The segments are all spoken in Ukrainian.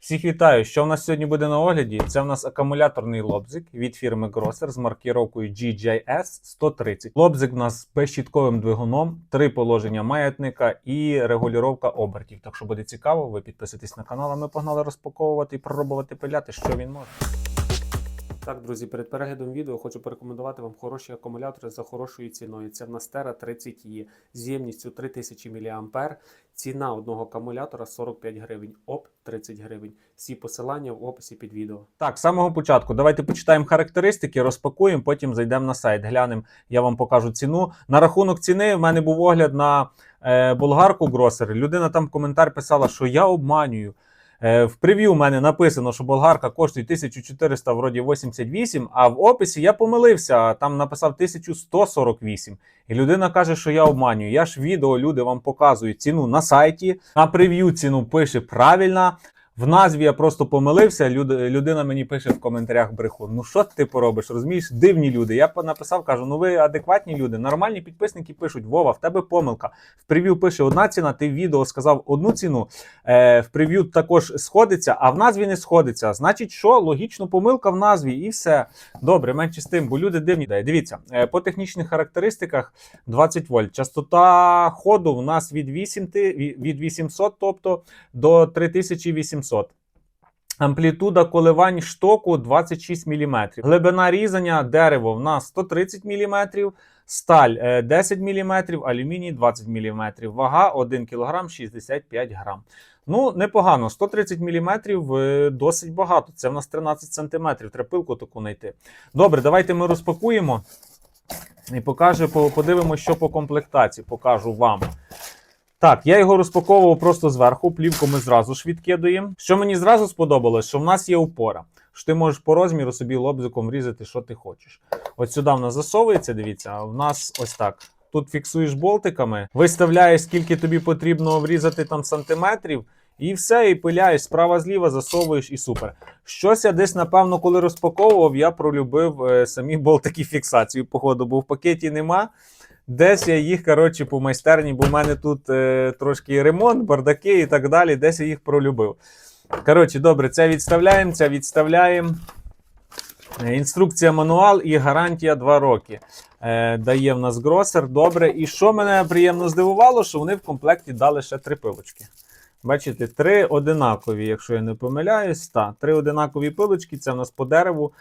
Всіх вітаю! Що в нас сьогодні буде на огляді? Це в нас акумуляторний лобзик від фірми Grosser з маркіровкою GJS 130. Лобзик в нас з безщітковим двигуном, три положення маятника і регулювання обертів. Так що буде цікаво, ви підписуйтесь на канал, а ми погнали розпаковувати і пробувати пиляти, що він може. Так, друзі, перед переглядом відео хочу порекомендувати вам хороші акумулятори за хорошою ціною. Це в нас Terra 30E з ємністю 3000 мА. Ціна одного акумулятора 45 гривень, ОП 30 гривень. Всі посилання в описі під відео. Так, з самого початку давайте почитаємо характеристики, розпакуємо, потім зайдемо на сайт, глянемо, я вам покажу ціну. На рахунок ціни в мене був огляд на е, болгарку Гросер. Людина там коментар писала, що я обманюю. Е, В прев'ю в мене написано, що болгарка коштує 1400 вроді 88, а в описі я помилився, там написав 1148. І людина каже, що я обманюю. Я ж відео люди вам показують ціну на сайті, на прев'ю ціну пише правильно. В назві я просто помилився. Люд, людина мені пише в коментарях брехун. Ну що ти поробиш? Розумієш, дивні люди. Я написав, кажу: ну ви адекватні люди. Нормальні підписники пишуть: Вова, в тебе помилка. В прев'ю пише одна ціна, ти в відео сказав одну ціну. Е, в прев'ю також сходиться, а в назві не сходиться. Значить, що логічно помилка в назві, і все. Добре, менше з тим, бо люди дивні. Дивіться, е, по технічних характеристиках 20 вольт. Частота ходу в нас від 8, від 800, тобто до 3800. Амплітуда коливань штоку 26 мм. Глибина різання дерево в нас 130 мм, сталь е, 10 мм, алюміній 20 мм. Вага 1 кг 65 г. Ну, непогано. 130 мм досить багато. Це в нас 13 см. Треба таку знайти. Добре, давайте ми розпакуємо і покаже, по- подивимося, що по комплектації. Покажу вам. Так, я його розпаковував просто зверху, плівку ми зразу ж відкидуємо. Що мені зразу сподобалось, що в нас є опора. Що ти можеш по розміру собі лобзиком врізати, що ти хочеш. От сюди в нас засовується, дивіться, а в нас ось так. Тут фіксуєш болтиками, виставляєш, скільки тобі потрібно врізати там сантиметрів, і все, і пиляєш справа зліва, засовуєш і супер. Щось я десь, напевно, коли розпаковував, я пролюбив е, самі болтики фіксацію, походу, бо в пакеті нема. Десь я їх, коротше, по майстерні, бо в мене тут е, трошки ремонт, бардаки і так далі. Десь я їх пролюбив. Коротше, добре, це відставляємо, це відставляємо. Е, Інструкція мануал і гарантія 2 роки. Е, дає в нас гросер. Добре. І що мене приємно здивувало, що вони в комплекті дали ще три пилочки. Бачите, три одинакові, якщо я не помиляюсь. Так, три одинакові пилочки, це в нас по дереву.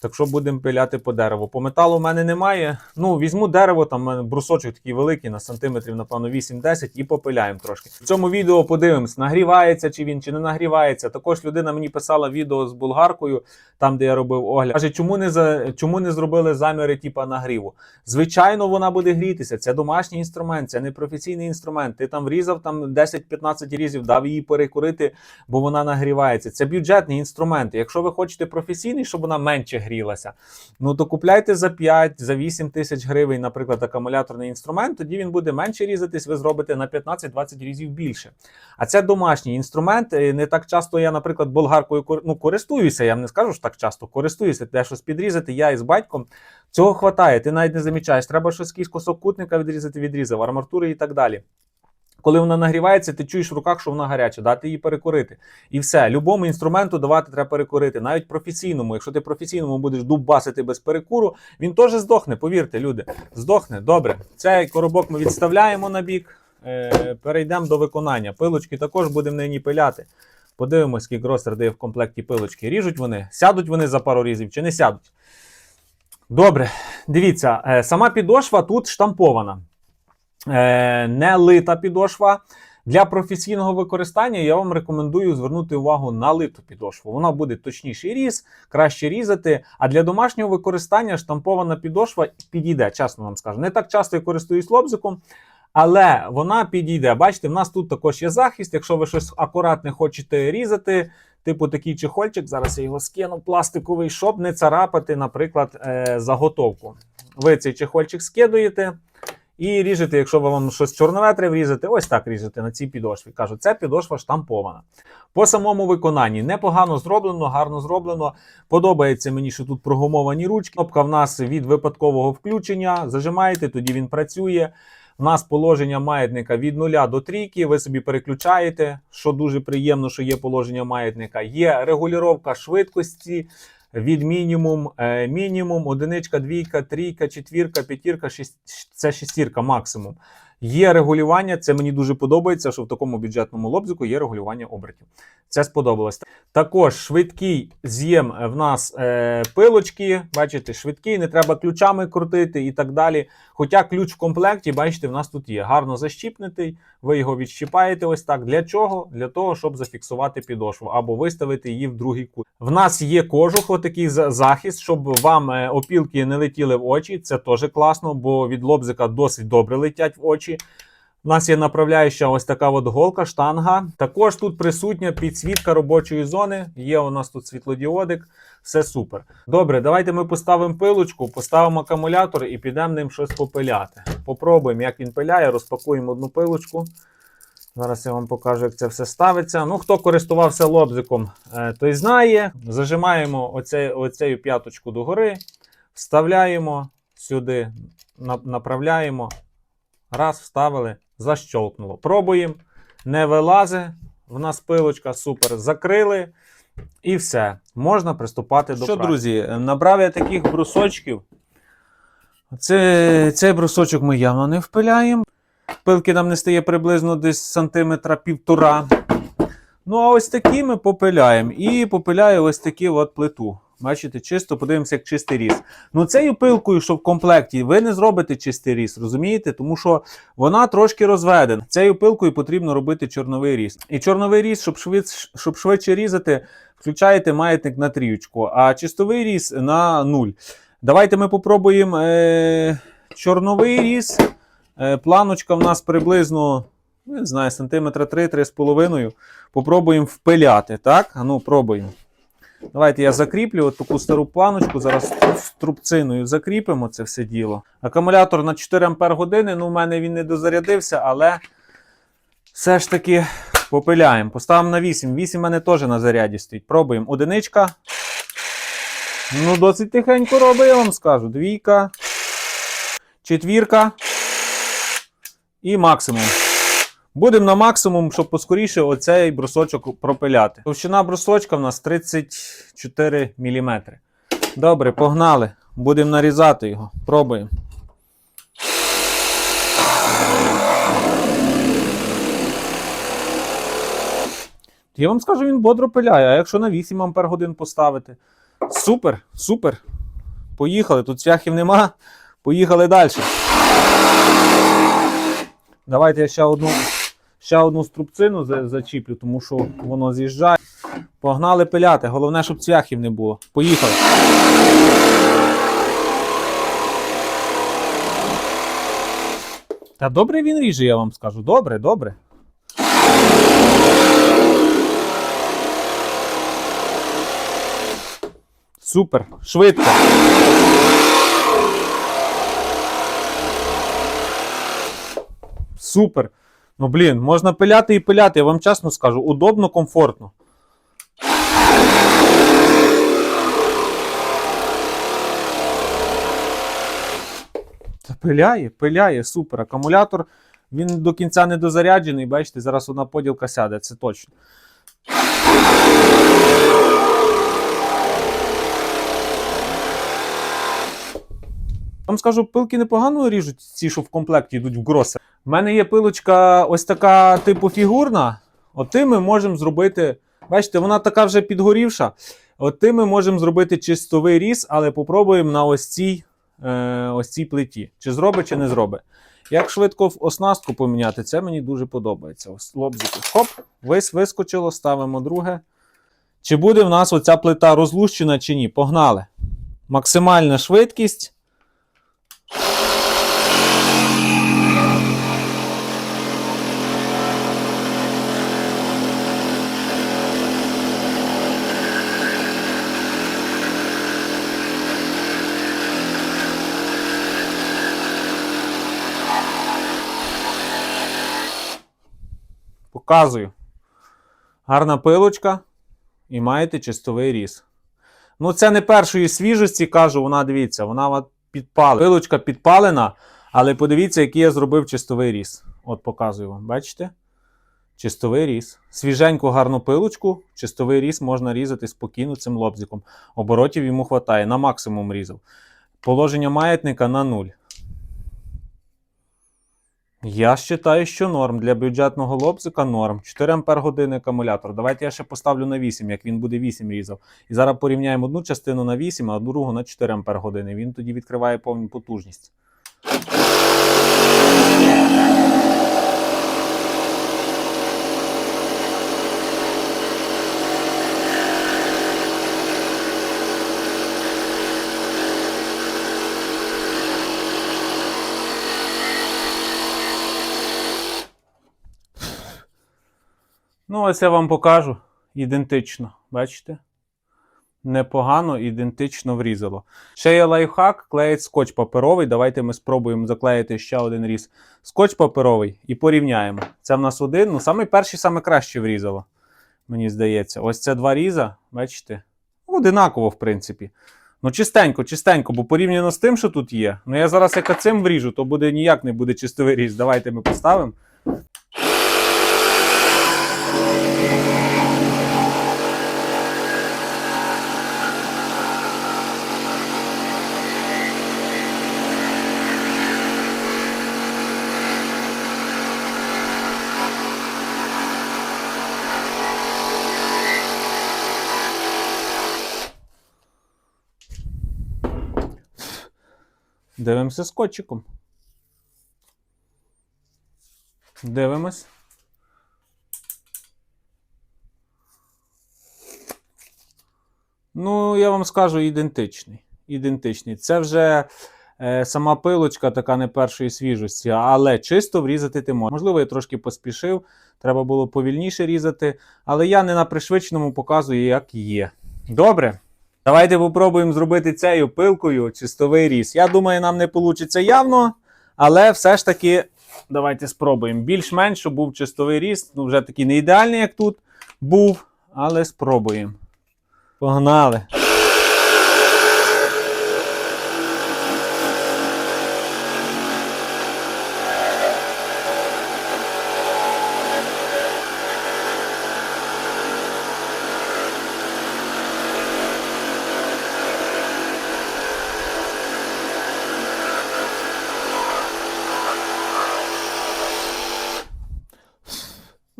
Так що будемо пиляти по дереву. По металу в мене немає. Ну, візьму дерево, там брусочок такий великий, на сантиметрів, напевно, 8-10 і попиляємо трошки. В цьому відео подивимось, нагрівається чи він, чи не нагрівається. Також людина мені писала відео з булгаркою, там де я робив огляд. Каже, чому не за чому не зробили заміри типа нагріву? Звичайно, вона буде грітися. Це домашній інструмент, це не професійний інструмент. Ти там врізав там 10-15 різів, дав її перекурити, бо вона нагрівається. Це бюджетний інструмент. Якщо ви хочете професійний, щоб вона менше грілася, ну то купляйте за 5, за 8 тисяч гривень, наприклад, акумуляторний інструмент. Тоді він буде менше різатись, ви зробите на 15-20 різів більше. А це домашній інструмент. Е, Не так часто я, наприклад, болгаркою ну, користуюся. Я не скажу що так часто користуюся, те щось підрізати. Я із батьком. Цього хватає, ти навіть не замічаєш. Треба щось якийсь кусок кутника відрізати, відрізав, арматури і так далі. Коли вона нагрівається, ти чуєш в руках, що вона гаряча, дати її перекурити. І все. Любому інструменту давати треба перекурити. Навіть професійному. Якщо ти професійному будеш дубасити без перекуру, він теж здохне, повірте, люди. Здохне. Добре. Цей коробок ми відставляємо на бік. Е, перейдемо до виконання. Пилочки також будемо нині пиляти. Подивимось, скільки гростер дає в комплекті пилочки. Ріжуть вони, сядуть вони за пару різів чи не сядуть. Добре, дивіться, е, сама підошва тут штампована. Е, не лита підошва. Для професійного використання я вам рекомендую звернути увагу на литу підошву. Вона буде точніший різ, краще різати. А для домашнього використання штампована підошва підійде, чесно вам скажу. Не так часто я користуюсь лобзиком, але вона підійде. Бачите, в нас тут також є захист. Якщо ви щось акуратне хочете різати, типу такий чехольчик, зараз я його скину, пластиковий, щоб не царапати, наприклад, е, заготовку. Ви цей чехольчик скидуєте. І ріжете, якщо вам щось чорнове врізати, ось так ріжете на цій підошві. Кажу, це підошва штампована. По самому виконанні непогано зроблено, гарно зроблено. Подобається мені, що тут прогумовані ручки. Кнопка в нас від випадкового включення. Зажимаєте, тоді він працює. У нас положення маятника від 0 до трійки. Ви собі переключаєте, що дуже приємно, що є положення маятника. Є регулювання швидкості від мінімум, е, мінімум, одиничка, двійка, трійка, четвірка, п'ятірка, шість, це шестірка максимум. Є регулювання, це мені дуже подобається, що в такому бюджетному лобзику є регулювання обертів. Це сподобалось. Також швидкий з'єм в нас е, пилочки. Бачите, швидкий, не треба ключами крутити і так далі. Хоча ключ в комплекті, бачите, в нас тут є гарно защіпнутий. Ви його відщіпаєте ось так. Для чого? Для того, щоб зафіксувати підошву або виставити її в другий кут. В нас є кожух, отакий захист, щоб вам е, опілки не летіли в очі. Це теж класно, бо від лобзика досить добре летять в очі. У нас є направляюча ось така от голка, штанга. Також тут присутня підсвітка робочої зони. Є у нас тут світлодіодик. Все супер. Добре, давайте ми поставимо пилочку, поставимо акумулятор і підемо ним щось попиляти. Попробуємо, як він пиляє, розпакуємо одну пилочку. Зараз я вам покажу, як це все ставиться. Ну, хто користувався лобзиком, е, той знає. Зажимаємо оце, оцею п'яточку догори, вставляємо сюди, направляємо. Раз, вставили, защолкнуло. Пробуємо. Не вилазе. В нас пилочка супер. Закрили. І все. Можна приступати до Що, праці. друзі, набрав я таких брусочків. Це, цей брусочок ми явно не впиляємо. Пилки нам не стає приблизно десь сантиметра півтора. Ну, а ось такі ми попиляємо. І попиляю ось такі от плиту. Бачите, чисто подивимося, як чистий різ. Ну, цією пилкою, що в комплекті, ви не зробите чистий різ, розумієте? Тому що вона трошки розведена. Цією пилкою потрібно робити чорновий різ. І чорновий різ, щоб швидше, щоб швидше різати, включаєте маятник на трієчку, а чистовий різ на нуль. Давайте ми попробуємо е, чорновий різ. Е, планочка в нас приблизно, не знаю, сантиметра 3-3,5. Попробуємо впиляти. Так? А ну, пробуємо. Давайте я закріплю от таку стару планочку. Зараз трубциною закріпимо це все діло. Акумулятор на 4 Ампер години. Ну, у мене він не дозарядився, але все ж таки попиляємо. Поставимо на 8. 8 в мене теж на заряді стоїть. Пробуємо. Одиничка. Ну, досить тихенько робить, я вам скажу. Двійка. Четвірка. І максимум. Будемо на максимум, щоб поскоріше оцей брусочок пропиляти. Товщина брусочка в нас 34 мм. Добре, погнали. Будемо нарізати його. Пробуємо. Я вам скажу, він бодро пиляє, а якщо на 8 ампер годин поставити. Супер, супер. Поїхали. Тут цвяхів нема. Поїхали далі. Давайте я ще одну, ще одну струбцину зачіплю, тому що воно з'їжджає. Погнали пиляти. Головне, щоб цвяхів не було. Поїхали. Та добре він ріже, я вам скажу. Добре, добре. Супер, швидко. Супер. Ну, блін, можна пиляти і пиляти, я вам чесно скажу. Удобно, комфортно. Та пиляє, пиляє, супер. Акумулятор, він до кінця не дозаряджений. Бачите, зараз одна поділка сяде, це точно. Вам скажу, пилки непогано ріжуть, ці, що в комплекті йдуть в гроси. У мене є пилочка ось така, типу, фігурна. От тим ми можемо зробити. Бачите, вона така вже підгорівша. От тим ми можемо зробити чистовий різ, але попробуємо на ось цій, е, ось цій плиті. Чи зробить, чи не зробить. Як швидко в оснастку поміняти, це мені дуже подобається. Ось лобзики. Хоп, вис, вискочило, ставимо друге. Чи буде в нас оця плита розлущена, чи ні? Погнали. Максимальна швидкість. Показую. Гарна пилочка і маєте чистовий різ. Ну, це не першої свіжості, кажу, вона дивіться, вона підпалена. Пилочка підпалена, Але подивіться, який я зробив чистовий різ. От показую вам, бачите? Чистовий різ. Свіженьку гарну пилочку, чистовий різ можна різати спокійно цим лобзиком. Оборотів йому вистачає, на максимум різав. Положення маятника на нуль. Я вважаю, що норм. Для бюджетного лобзика норм. 4 Ампер години акумулятор. Давайте я ще поставлю на 8, як він буде 8 різав. І зараз порівняємо одну частину на 8, а другу на 4 Ампер години. Він тоді відкриває повну потужність. Ну, ось я вам покажу. Ідентично. Бачите? Непогано, ідентично врізало. Ще є лайфхак, клеїть скотч паперовий. Давайте ми спробуємо заклеїти ще один різ. Скотч паперовий і порівняємо. Це в нас один. Ну, саме перший, саме краще врізало. Мені здається. Ось це два різа, бачите? Одинаково, в принципі. Ну, чистенько, чистенько, бо порівняно з тим, що тут є. Ну, я зараз як цим вріжу, то буде ніяк не буде чистовий різ. Давайте ми поставимо. Дивимося скотчиком. Дивимось. Ну, я вам скажу ідентичний. Ідентичний. Це вже е, сама пилочка така не першої свіжості, але чисто врізати ти можеш. Можливо, я трошки поспішив, треба було повільніше різати, але я не на пришвидшеному показую, як є. Добре. Давайте попробуємо зробити цією пилкою чистовий різ. Я думаю, нам не вийде явно, але все ж таки, давайте спробуємо. Більш-менш, щоб був чистовий різ. Ну, вже такий не ідеальний, як тут був, але спробуємо. Погнали!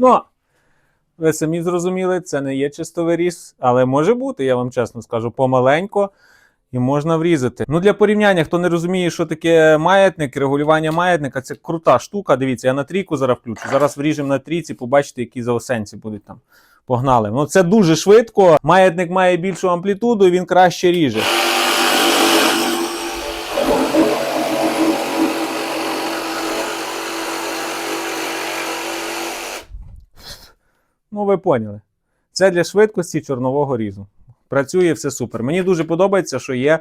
Ну, ви самі зрозуміли, це не є чистовий різ, але може бути, я вам чесно скажу, помаленько і можна врізати. Ну, для порівняння, хто не розуміє, що таке маятник, регулювання маятника, це крута штука. Дивіться, я на трійку зараз включу. Зараз вріжемо на трійці, побачите, які заосенці будуть там. Погнали. Ну, це дуже швидко. Маятник має більшу амплітуду і він краще ріже. Ну, ви поняли. Це для швидкості чорнового різу. Працює все супер. Мені дуже подобається, що є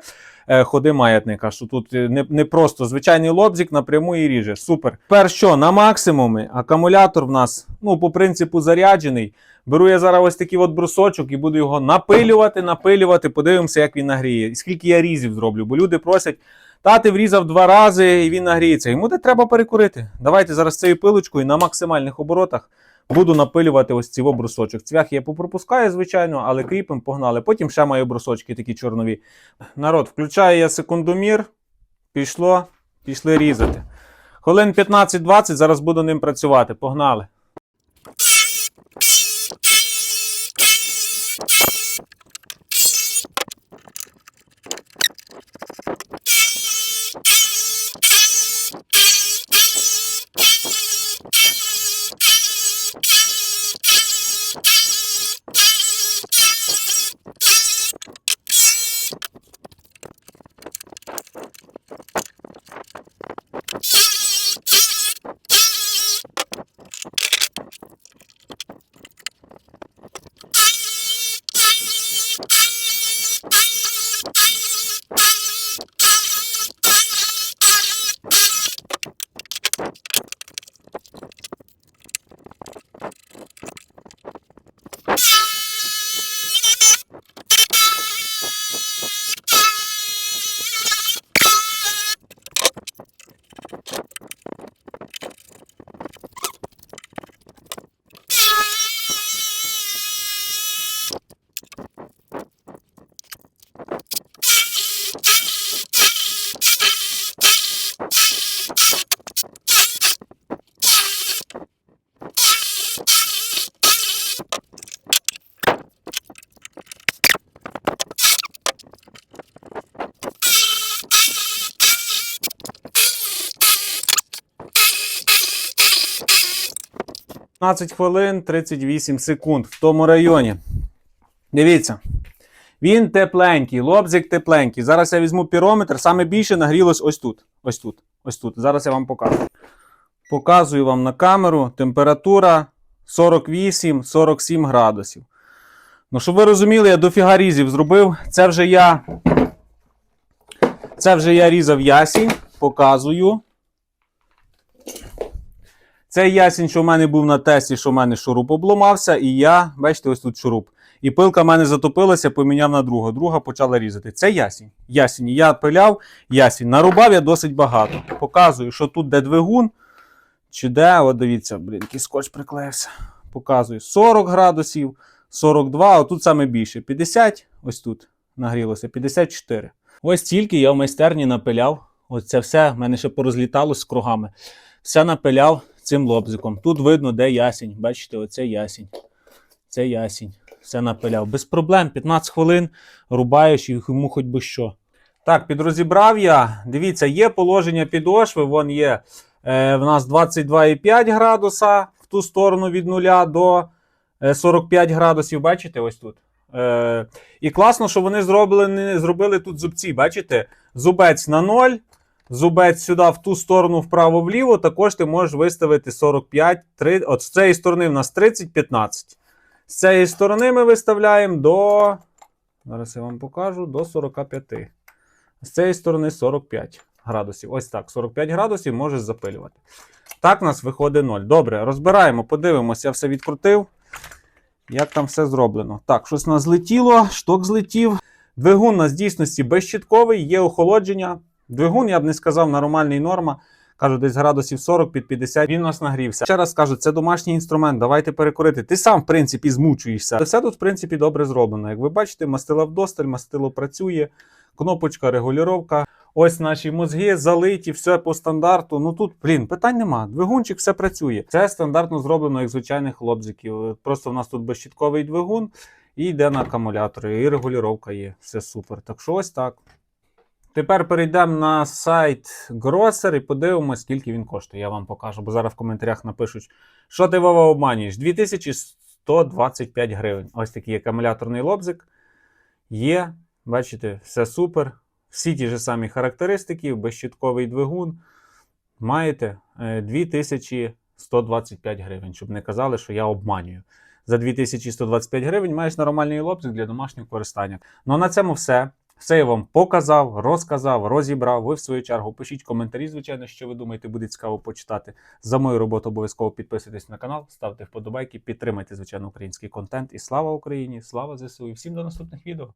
е, ходи маятника. Що тут е, не, не просто звичайний лобзик напряму і ріже. Супер. Тепер що, на максимумі акумулятор в нас, ну, по принципу, заряджений. Беру я зараз ось такий от брусочок і буду його напилювати, напилювати. Подивимося, як він нагріє. І скільки я різів зроблю. Бо люди просять, та ти врізав два рази і він нагріється. Йому де треба перекурити. Давайте зараз цією пилочкою на максимальних оборотах. Буду напилювати ось цього брусочок. Цвях я попропускаю, звичайно, але кріпим погнали. Потім ще маю брусочки такі чорнові. Народ, включаю я секундомір. Пішло, пішли різати. Хвилин 15-20, зараз буду ним працювати. Погнали. 15 хвилин 38 секунд в тому районі. Дивіться. Він тепленький, лобзик тепленький. Зараз я візьму пірометр. Саме більше нагрілось ось тут. Ось тут. Ось тут. Зараз я вам покажу. Показую вам на камеру. Температура 48-47 градусів. Ну, щоб ви розуміли, я дофіга різів зробив. Це вже я. Це вже я різав ясінь. Показую. Цей ясінь, що в мене був на тесті, що в мене шуруп обламався, і я, бачите, ось тут шуруп. І пилка в мене затопилася, поміняв на другу. Друга почала різати. Це ясінь. Ясінь. Я пиляв ясінь. Нарубав я досить багато. Показую, що тут де двигун, чи де, от дивіться, блін, який скотч приклеївся. Показую 40 градусів, 42, а тут саме більше. 50, ось тут нагрілося, 54. Ось тільки я в майстерні напиляв. Ось це все в мене ще порозліталось з кругами. Все напиляв цим лобзиком. Тут видно, де ясінь. Бачите, оце ясінь. Це ясінь. Все напиляв. Без проблем. 15 хвилин рубаєш і йому хоч би що. Так, підрозібрав я. Дивіться, є положення підошви. Вон є е, в нас 22,5 градуса в ту сторону від 0 до е, 45 градусів. Бачите, ось тут. Е, і класно, що вони зробили, зробили тут зубці. Бачите? Зубець на 0, зубець сюди в ту сторону вправо-вліво. Також ти можеш виставити 45, 3, от з цієї сторони в нас 30-15. З цієї сторони ми виставляємо до. Зараз я вам покажу до 45. З цієї сторони 45 градусів. Ось так. 45 градусів можеш запилювати. Так, у нас виходить 0. Добре, розбираємо, подивимося, я все відкрутив. Як там все зроблено? Так, щось у нас злетіло, шток злетів. Двигун у нас дійсності безщитковий, є охолодження. Двигун, я б не сказав, нормальний норма. Кажу, десь градусів 40 під 50. Він у нас нагрівся. Ще раз кажу, це домашній інструмент. Давайте перекурити. Ти сам, в принципі, змучуєшся. Але все тут, в принципі, добре зроблено. Як ви бачите, мастила вдосталь, мастило працює, кнопочка, регулювання. Ось наші мозги залиті, все по стандарту. Ну тут, блін, питань нема. Двигунчик все працює. Це стандартно зроблено як звичайних лобзиків. Просто в нас тут безщитковий двигун і йде на акумулятори, і регулювання є. Все супер. Так що ось так. Тепер перейдемо на сайт Grosser і подивимося, скільки він коштує. Я вам покажу, бо зараз в коментарях напишуть, що ти Вова обманюєш. 2125 гривень. Ось такий акумуляторний лобзик. Є, бачите, все супер. Всі ті ж самі характеристики, безщитковий двигун. Маєте е, 2125 гривень, щоб не казали, що я обманюю. За 2125 гривень маєш нормальний лобзик для домашнього користання. Ну а на цьому все. Все я вам показав, розказав, розібрав. Ви в свою чергу пишіть коментарі, звичайно, що ви думаєте, буде цікаво почитати. За мою роботу обов'язково підписуйтесь на канал, ставте вподобайки, підтримайте, звичайно, український контент. І слава Україні! Слава ЗСУ! І всім до наступних відео!